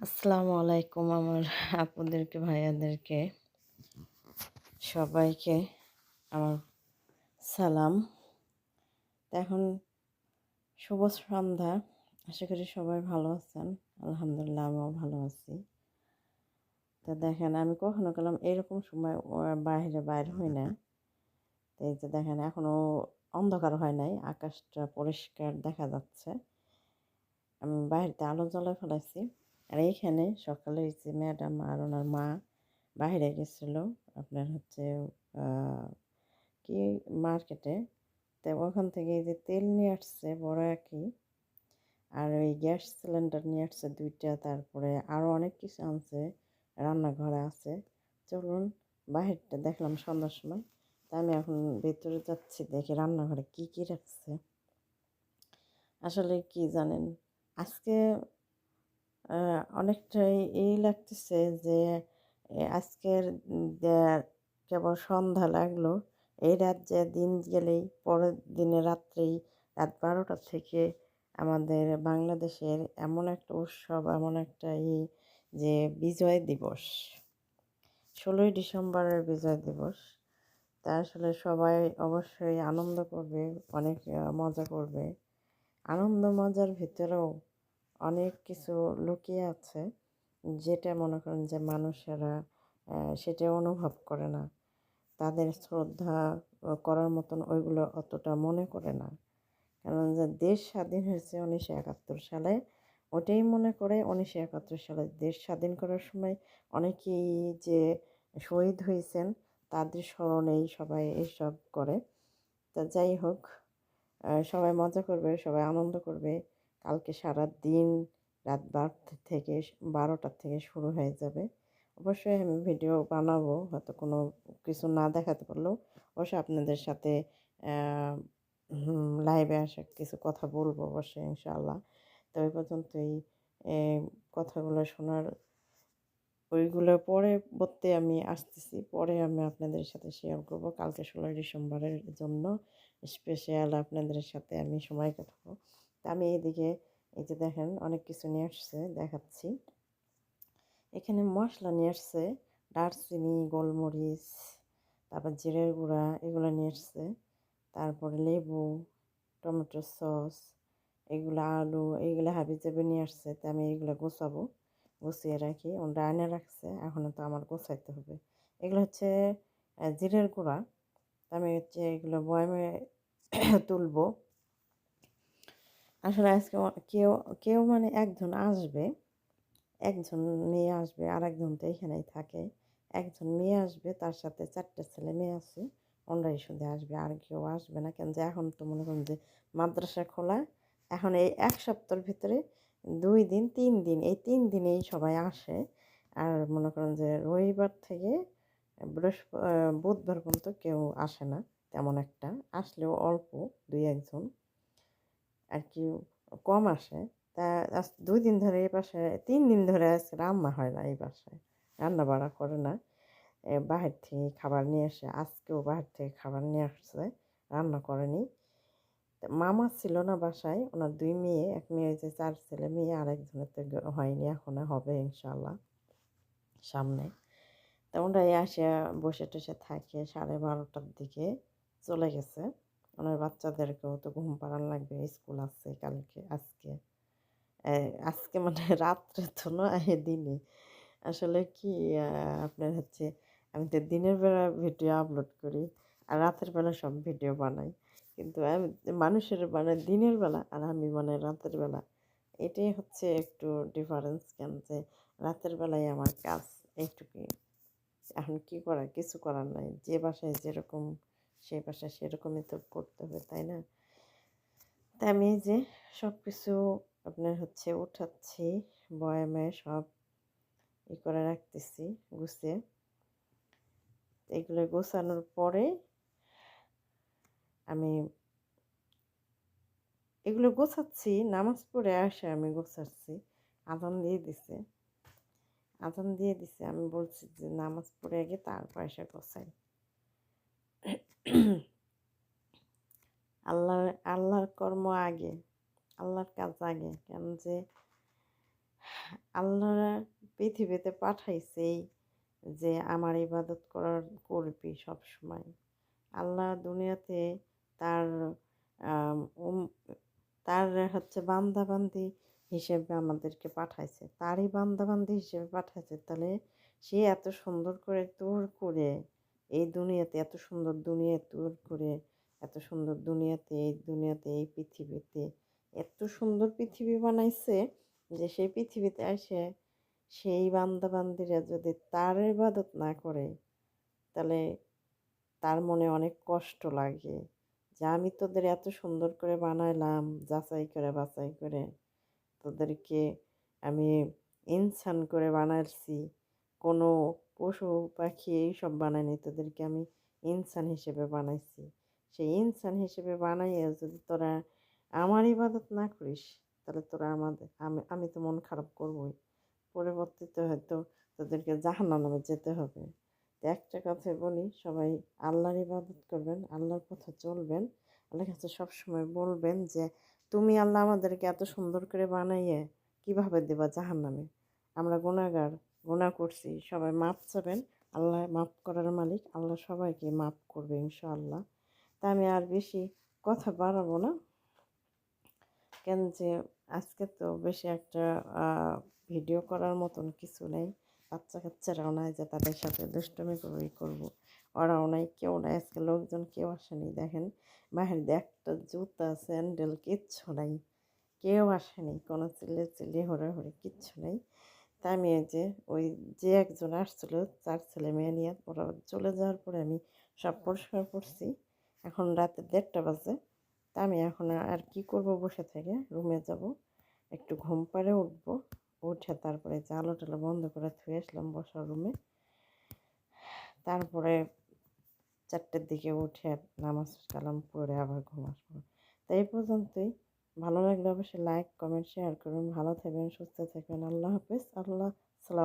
আসসালামু আলাইকুম আমার আপুদেরকে, ভাইয়াদেরকে, সবাইকে আমার সালাম। এখন শুভ সন্ধ্যা, আশা করি সবাই ভালো আছেন। আলহামদুলিল্লাহ, আমিও ভালো আছি। তো দেখেন, আমি কখনো গেলাম এরকম সময় বাইরে বাইর হই না। এই যে দেখেন এখনও অন্ধকার হয় নাই, আকাশটা পরিষ্কার দেখা যাচ্ছে। আমি বাইরেতে আলো জ্বলে ফেলাইছি। আর এইখানে সকালে যে ম্যাডাম আর ওনার মা বাইরে গেছিল আপনার হচ্ছে কি মার্কেটে? তো ওখান থেকে যে তেল নিয়ে আসছে, বড় একই। আর ওই গ্যাস সিলিন্ডার নিয়ে আসছে দুইটা, তারপরে আরও অনেক কিছু আনছে, রান্নাঘরে আছে। চলুন বাহিরটা দেখলাম সন্ধ্যার সময়। তা আমি এখন ভেতরে যাচ্ছি, দেখি রান্নাঘরে কি কি রাখছে। আসলে কি জানেন, আজকে অনেকটাই এই লাগতেছে যে আজকের কেবল সন্ধ্যা লাগল। এই রাত যে দিন গেলেই পরের দিনে রাত্রেই রাত বারোটা থেকে আমাদের বাংলাদেশের এমন একটা উৎসব, এমন একটা ই যে বিজয় দিবস। ষোলোই ডিসেম্বরের বিজয় দিবস। তা আসলে সবাই অবশ্যই আনন্দ করবে, অনেক মজা করবে। আনন্দ মজার ভিতরেও অনেক কিছু লুকিয়ে আছে যেটা মনে করেন যে মানুষেরা সেটা অনুভব করে না। তাদের শ্রদ্ধা করার মতন ওইগুলো অতটা মনে করে না। কারণ যে দেশ স্বাধীন হয়েছে উনিশশো একাত্তর সালে, ওটাই মনে করে উনিশশো একাত্তর সালে দেশ স্বাধীন করার সময় অনেকেই যে শহীদ হয়েছেন তাদের স্মরণেই সবাই এইসব করে। তা যাই হোক সবাই মজা করবে, সবাই আনন্দ করবে। কালকে সারা দিন রাত বারোটা থেকে বারোটার থেকে শুরু হয়ে যাবে। অবশ্যই আমি ভিডিও বানাবো, হয়তো কোনো কিছু না দেখাতে পারলেও অবশ্যই আপনাদের সাথে লাইভে আসা কিছু কথা বলব অবশ্যই, ইনশাআল্লাহ। তো ওই পর্যন্তই কথাগুলো শোনার, ওইগুলো পরে বলতে আমি আসতেছি, পরে আমি আপনাদের সাথে শেয়ার করব। কালকে ষোলোই ডিসেম্বরের জন্য স্পেশাল আপনাদের সাথে আমি সময় কাটাবো। তা আমি এদিকে এই যে দেখেন, অনেক কিছু নিয়ে আসছে, দেখাচ্ছি। এখানে মশলা নিয়ে আসছে, দারচিনি, গোলমরিচ, তারপর জিরের গুঁড়া, এগুলো নিয়ে আসছে। তারপরে লেবু, টমেটো সস, এগুলো আলু এইগুলো হাবি জাবি নিয়ে আসছে, তো আমি এইগুলো গোছাবো। গুছিয়ে রাখি ওরা আনে রাখছে, এখনও তো আমার গোছাইতে হবে। এগুলো হচ্ছে জিরের গুঁড়া আমি হচ্ছে এগুলো বয়ামে তুলবো। আসলে আজকে কেউ কেউ মানে একজন আসবে, একজন মেয়ে আসবে আর একজন তো এখানেই থাকে। একজন মেয়ে আসবে, তার সাথে চারটে ছেলে মেয়ে আছে ওনারাই শুধু আসবে, আর কেউ আসবে না। কেন যে এখন তো মনে করেন যে মাদ্রাসা খোলা, এখন এই এক সপ্তাহের ভিতরে দুই দিন, তিন দিন, এই তিন দিনেই সবাই আসে। আর মনে করেন যে রবিবার থেকে বৃহস্পতি বুধবার পর্যন্ত কেউ আসে না, তেমন একটা। আসলেও অল্প, দুই একজন। আর কি কম আসে। তা আজ দুই দিন ধরে এই পাশে তিন দিন ধরে আজকে রান্না হয় না এই বাসায়। রান্না বাড়া করে না। বাহির থেকে খাবার নিয়ে আসে আজকেও বাহির থেকে খাবার নিয়ে আসছে, রান্না করেনি। মামা ছিল না বাসায়, ওনার দুই মেয়ে, এক মেয়ে হয়েছে চার ছেলে মেয়ে, আর একজনের তো হয়নি, এখন হবে ইনশাল্লাহ সামনে। তা ওনারাই আসে বসে টসে থাকে সাড়ে বারোটার দিকে চলে গেছে। ওনার বাচ্চাদেরকেও তো ঘুম পাড়ান লাগবে স্কুল আছে কালকে, আজকে। আজকে মানে রাত্রে তো নয় দিনে। আসলে কি আপনার হচ্ছে, আমি তো দিনের বেলা ভিডিও আপলোড করি, আর রাতের বেলা সব ভিডিও বানাই। কিন্তু আমি মানুষের মানে দিনের বেলা, আর আমি মানে রাতের বেলা, এটাই হচ্ছে একটু ডিফারেন্স কেন যে, রাতের বেলায় আমার কাজ এইটুকুই। এখন কি করার কিছু করার নাই। যে বাসায় যেরকম সেই বাসায় সেরকমই তো করতে হবে, তাই না? তাই আমি যে সব কিছু আপনার হচ্ছে উঠাচ্ছি, বয়ামে সব ই করে রাখতেছি গুছিয়ে। এগুলো গোছানোর পরে আমি এগুলো গোছাচ্ছি, নামাজ পড়ে আসে আমি গোছাচ্ছি আদান দিয়ে দিছে। আদান দিয়ে দিছে, আমি বলছি যে নামাজ পড়ে আগে তারপর এসে গোছাই। আল্লাহর আল্লাহর কর্ম আগে, আল্লাহর কাজ আগে। কেন যে আল্লাহ পৃথিবীতে পাঠাইছেই যে আমার ইবাদত করার করবি সব সময় আল্লাহ দুনিয়াতে তার তার হচ্ছে বান্দাবান্দি হিসেবে আমাদেরকে পাঠাইছে। তারই বান্দাবান্দি হিসেবে পাঠাইছে। তাহলে সে এত সুন্দর করে তোর করে এই দুনিয়াতে এত সুন্দর দুনিয়া তোর করে, এত সুন্দর দুনিয়াতে, এই দুনিয়াতে, এই পৃথিবীতে, এত সুন্দর পৃথিবী বানাইছে যে সেই পৃথিবীতে আসে সেই বান্দাবান্দিরা যদি তার ইবাদত না করে, তাহলে তার মনে অনেক কষ্ট লাগে যে আমি তোদের এত সুন্দর করে বানাইলাম, যাচাই করে বাছাই করে তোদেরকে আমি ইনসান করে বানাইছি, কোনো পশু পাখি এইসব বানাইনি তোদেরকে আমি ইনসান হিসেবে বানাইছি। সেই ইনসান হিসেবে বানাইয়ে যদি তোরা আমার ইবাদত না করিস, তাহলে তোরা আমাদের আমি আমি তো মন খারাপ করবই। পরবর্তীতে হয়তো তোদেরকে জাহান্নামে যেতে হবে। তো একটা কথাই বলি, সবাই আল্লাহর ইবাদত করবেন, আল্লাহর পথে চলবেন। আল্লাহর কাছে সবসময় বলবেন যে, তুমি আল্লাহ আমাদেরকে এত সুন্দর করে বানাইয়ে কীভাবে দেবা জাহান্নামে? আমরা গুণাগার গুণা করছি, সবাই মাপ চাবেন। আল্লাহ মাফ করার মালিক, আল্লাহ সবাইকে মাফ করবে ইনশাআল্লাহ। তা আমি আর বেশি কথা বাড়াবো না। কেন যে আজকে তো বেশি একটা ভিডিও করার মতন কিছু নেই। বাচ্চা কাচ্চারাও নাই যে তাদের সাথে দুষ্টমি করেই করব। ওরাও নাই, কেউ নাই। আজকে লোকজন কেউ আসেনি, দেখেন। বাহির একটা জুতা, স্যান্ডেল, কিচ্ছু নাই। কেউ আসেনি, কোনো চিল্লে চিল্লি হরে হরে কিচ্ছু নেই। তা আমি যে, ওই যে একজন আসছিল চার ছেলে মেয়ে নিয়ে ওরা চলে যাওয়ার পরে আমি সব পরিষ্কার করছি। এখন রাতে দেড়টা বাজে। তা আমি এখন আর কি করব বসে থেকে? রুমে যাব, একটু ঘুম পাড়ে উঠবো, উঠে তারপরে আলো টালো বন্ধ করে থুয়ে আসলাম বসার রুমে। তারপরে চারটের দিকে উঠে নামাজ কালাম পড়ে আবার ঘুম আসব। তো এই পর্যন্তই। ভালো লাগলে অবশ্যই লাইক কমেন্ট শেয়ার করুন। ভালো থাকবেন, সুস্থ থাকবেন। আল্লাহ হাফিজ। আল্লাহ সালাম